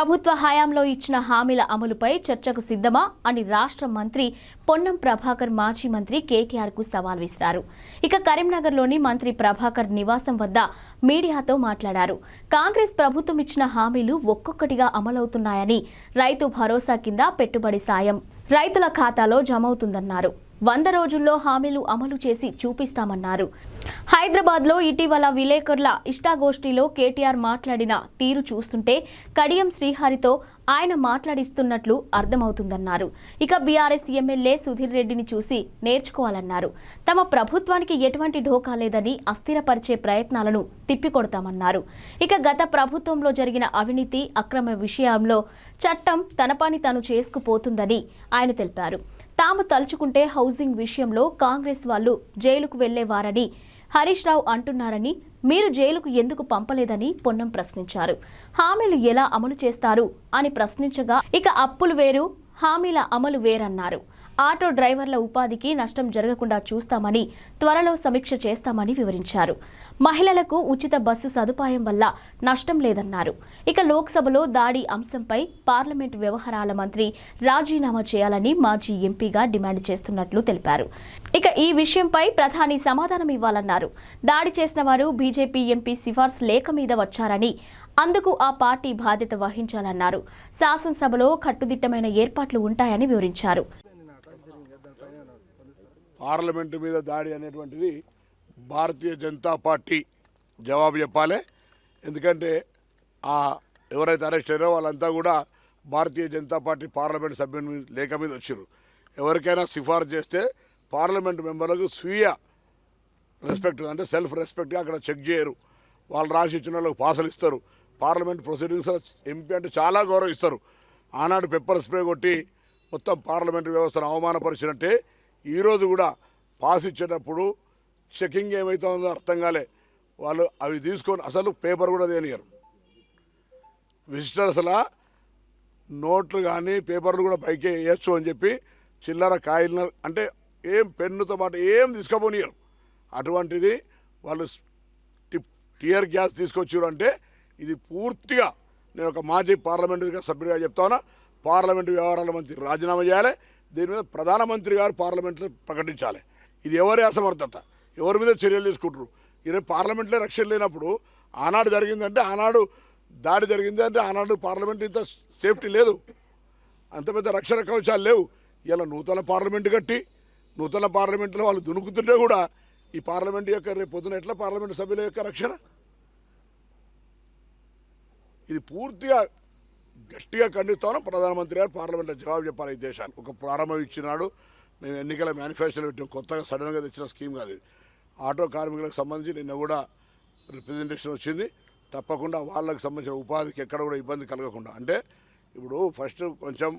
ప్రభుత్వ హయాంలో ఇచ్చిన హామీల అమలుపై చర్చకు సిద్ధమా అని రాష్ట్ర మంత్రి పొన్నం ప్రభాకర్ మాజీ మంత్రి కేటీఆర్కు సవాల్ విసిరారు. ఇక కరీంనగర్లోని మంత్రి ప్రభాకర్ నివాసం వద్ద మీడియాతో మాట్లాడారు. కాంగ్రెస్ ప్రభుత్వం ఇచ్చిన హామీలు ఒక్కొక్కటిగా అమలవుతున్నాయని రైతు భరోసా కింద పెట్టుబడి సాయం రైతుల ఖాతాలో జమవుతుందన్నారు. వంద రోజుల్లో హామీలు అమలు చేసి చూపిస్తామన్నారు. హైదరాబాద్లో ఇటీవల విలేకరుల ఇష్టాగోష్ఠిలో కేటీఆర్ మాట్లాడిన తీరు చూస్తుంటే కడియం శ్రీహరితో ఆయన మాట్లాడిస్తున్నట్లు అర్థమవుతుందన్నారు. ఇక బీఆర్ఎస్ ఎమ్మెల్యే సుధీర్ రెడ్డిని చూసి నేర్చుకోవాలన్నారు. తమ ప్రభుత్వానికి ఎటువంటి ఢోకా లేదని అస్థిరపరిచే ప్రయత్నాలను తిప్పికొడతామన్నారు. ఇక గత ప్రభుత్వంలో జరిగిన అవినీతి అక్రమ విషయంలో చట్టం తన పని తాను చేసుకుపోతుందని ఆయన తెలిపారు. తాము తలుచుకుంటే హౌసింగ్ విషయంలో కాంగ్రెస్ వాళ్ళు జైలుకు వెళ్ళేవారని హరీష్ రావు అంటున్నారని మీరు జైలుకు ఎందుకు పంపలేదని పొన్నం ప్రశ్నించారు. హామీలు ఎలా అమలు చేస్తారు అని ప్రశ్నించగా ఇక అప్పులు వేరు హామీల అమలు వేరన్నారు. ఆటో డ్రైవర్ల ఉపాధికి నష్టం జరగకుండా చూస్తామని త్వరలో సమీక్ష చేస్తామని వివరించారు. మహిళలకు ఉచిత బస్సు సదుపాయం వల్ల నష్టం లేదన్నారు. ఇక లోక్సభలో దాడి అంశంపై పార్లమెంట్ వ్యవహారాల మంత్రి రాజీనామా చేయాలని మాజీ ఎంపీగా డిమాండ్ చేస్తున్నట్లు తెలిపారు. ఇక ఈ విషయంపై ప్రధాని సమాధానం ఇవ్వాలన్నారు. దాడి చేసిన వారు బీజేపీ ఎంపీ సిఫార్సు లేఖ మీద వచ్చారని అందుకు ఆ పార్టీ బాధ్యత వహించాలన్నారు. శాసనసభలో కట్టుదిట్టమైన ఏర్పాట్లు ఉంటాయని వివరించారు. పార్లమెంటు మీద దాడి అనేటువంటిది భారతీయ జనతా పార్టీ జవాబు చెప్పాలి. ఎందుకంటే ఆ ఎవరైతే అరెస్ట్ అయ్యారో వాళ్ళంతా కూడా భారతీయ జనతా పార్టీ పార్లమెంట్ సభ్యుని మీద లేఖ మీద వచ్చారు ఎవరికైనా సిఫారసు చేస్తే పార్లమెంట్ మెంబర్లకు స్వీయ రెస్పెక్ట్ అంటే సెల్ఫ్ రెస్పెక్ట్గా అక్కడ చెక్ చేయరు. వాళ్ళు రాసి ఇచ్చిన వాళ్ళకి పాసలు ఇస్తారు. పార్లమెంట్ ప్రొసీడింగ్స్ ఎంపీ అంటే చాలా గౌరవిస్తారు. ఆనాడు పెప్పర్ స్ప్రే కొట్టి మొత్తం పార్లమెంట్ వ్యవస్థను అవమానపరిచినట్టే ఈరోజు కూడా పాస్ ఇచ్చేటప్పుడు చెకింగ్ ఏమవుతుందో అర్థం కాలే. వాళ్ళు అవి తీసుకొని అసలు పేపర్ కూడా దేనియరు విజిటర్స్లా నోట్లు కానీ పేపర్లు కూడా పైకే వేయచ్చు అని చెప్పి చిల్లర కాయలు అంటే ఏం పెన్నుతో పాటు ఏం తీసుకోపోనియరు అటువంటిది వాళ్ళు టియర్ గ్యాస్ తీసుకొచ్చారు అంటే ఇది పూర్తిగా నేను ఒక మాజీ పార్లమెంటరీగా సభ్యుడిగా చెప్తాను పార్లమెంటు వ్యవహారాల మంత్రి రాజీనామా చేయాలి. దీని మీద ప్రధానమంత్రి గారు పార్లమెంట్లో ప్రకటించాలి. ఇది ఎవరి అసమర్థత? ఎవరి మీద చర్యలు తీసుకుంటారు? ఈరోజు పార్లమెంట్లో రక్షణ లేనప్పుడు ఆనాడు జరిగిందంటే ఆనాడు దాడి జరిగింది అంటే ఆనాడు పార్లమెంట్ ఇంత సేఫ్టీ లేదు. అంత పెద్ద రక్షణ కవచాలు లేవు. ఇలా నూతన పార్లమెంట్ కట్టి నూతన పార్లమెంట్లో వాళ్ళు దునుకుతుంటే కూడా ఈ పార్లమెంట్ యొక్క రేపు పొద్దున ఎట్లా పార్లమెంట్ సభ్యుల యొక్క రక్షణ? ఇది పూర్తిగా గట్టిగా ఖండిస్తాను. ప్రధానమంత్రి గారు పార్లమెంట్లో జవాబు చెప్పాలి ఈ దేశానికి. ఒక ప్రారంభం ఇచ్చినాడు. మేము ఎన్నికల మేనిఫెస్టోలో పెట్టాం కొత్తగా సడన్గా తెచ్చిన స్కీమ్ కాదు ఆటో కార్మికులకు సంబంధించి నిన్న కూడా రిప్రజెంటేషన్ వచ్చింది. తప్పకుండా వాళ్ళకి సంబంధించిన ఉపాధికి ఎక్కడ కూడా ఇబ్బంది కలగకుండా. అంటే ఇప్పుడు ఫస్ట్ కొంచెం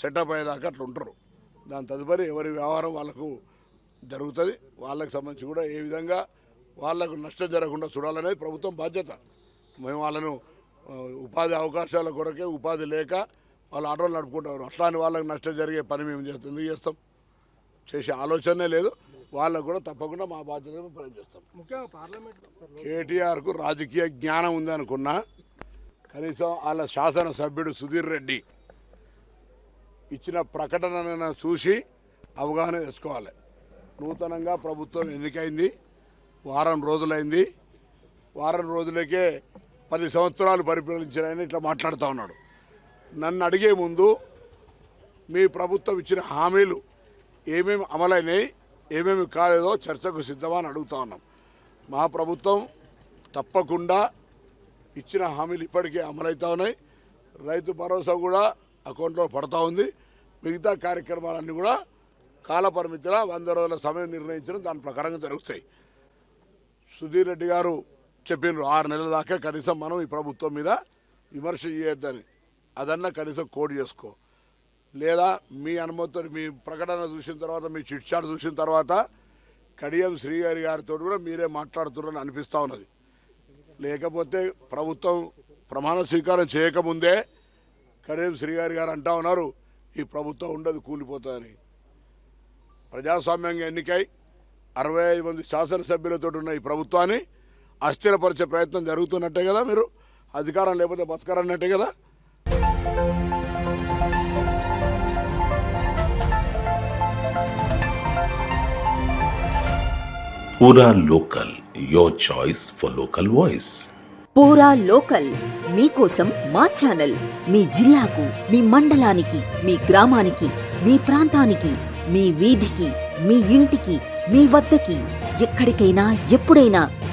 సెటప్ అయ్యేదాకా అట్లా ఉంటారు. దాని తదుపరి ఎవరి వ్యవహారం వాళ్ళకు జరుగుతుంది. వాళ్ళకి సంబంధించి కూడా ఏ విధంగా వాళ్ళకు నష్టం జరగకుండా చూడాలనేది ప్రభుత్వం బాధ్యత. మేము వాళ్ళను ఉపాధి అవకాశాల కొరకే ఉపాధి లేక వాళ్ళు ఆటోలు నడుపుకుంటారు. అట్లాంటి వాళ్ళకి నష్టం జరిగే పని మేము చేస్తాం ఎందుకు చేస్తాం? చేసే ఆలోచనే లేదు. వాళ్ళకు కూడా తప్పకుండా మా బాధ్యత మేము పార్లమెంట్ కేటీఆర్కు రాజకీయ జ్ఞానం ఉంది అనుకున్నా కనీసం వాళ్ళ శాసనసభ్యుడు సుధీర్ రెడ్డి ఇచ్చిన ప్రకటనను చూసి అవగాహన తెచ్చుకోవాలి. నూతనంగా ప్రభుత్వం ఎన్నికైంది వారం రోజులైంది. వారం రోజులకే పది సంవత్సరాలు పరిపాలించారని ఇట్లా మాట్లాడుతూ ఉన్నాడు. నన్ను అడిగే ముందు మీ ప్రభుత్వం ఇచ్చిన హామీలు ఏమేమి అమలైనాయి ఏమేమి కాలేదో చర్చకు సిద్ధమా అని అడుగుతా ఉన్నాం. మా ప్రభుత్వం తప్పకుండా ఇచ్చిన హామీలు ఇప్పటికే అమలవుతా ఉన్నాయి. రైతు భరోసా కూడా అకౌంట్లో పడుతూ ఉంది. మిగతా కార్యక్రమాలన్నీ కూడా కాలపరిమితిలో వంద రోజుల సమయం నిర్ణయించడం దాని ప్రకారంగా జరుగుతాయి. సుధీర్ రెడ్డి గారు చెప్పిండ్రు ఆరు నెలల దాకా కనీసం మనం ఈ ప్రభుత్వం మీద విమర్శ చేయొద్దని. అదన్నా కనీసం కోడ్ చేసుకో. లేదా మీ అనుమతితో మీ ప్రకటన చూసిన తర్వాత మీ చిట్చాడు చూసిన తర్వాత కడియం శ్రీగారి గారితో కూడా మీరే మాట్లాడుతున్నారని అనిపిస్తూ ఉన్నది. లేకపోతే ప్రభుత్వం ప్రమాణ స్వీకారం చేయకముందే కడియం శ్రీగారి గారు అంటా ఉన్నారు ఈ ప్రభుత్వం ఉండదు కూలిపోతుందని. ప్రజాస్వామ్యంగా ఎన్నికై అరవై ఐదు మంది శాసనసభ్యులతో ఉన్న ఈ ప్రభుత్వాన్ని అస్థిరపరిచే ప్రయత్నం జరుగుతున్నట్టే కదా మీరు అధికారం లేకపోతే బతకరన్నట్టే కదా Pura Local, your choice for local voice. పూరా లోకల్ మీకోసం మా ఛానల్ మీ జిల్లాకు మీ మండలానికి మీ గ్రామానికి మీ ప్రాంతానికి మీ వీధికి మీ ఇంటికి మీ వద్దకి ఎక్కడికైనా ఎప్పుడైనా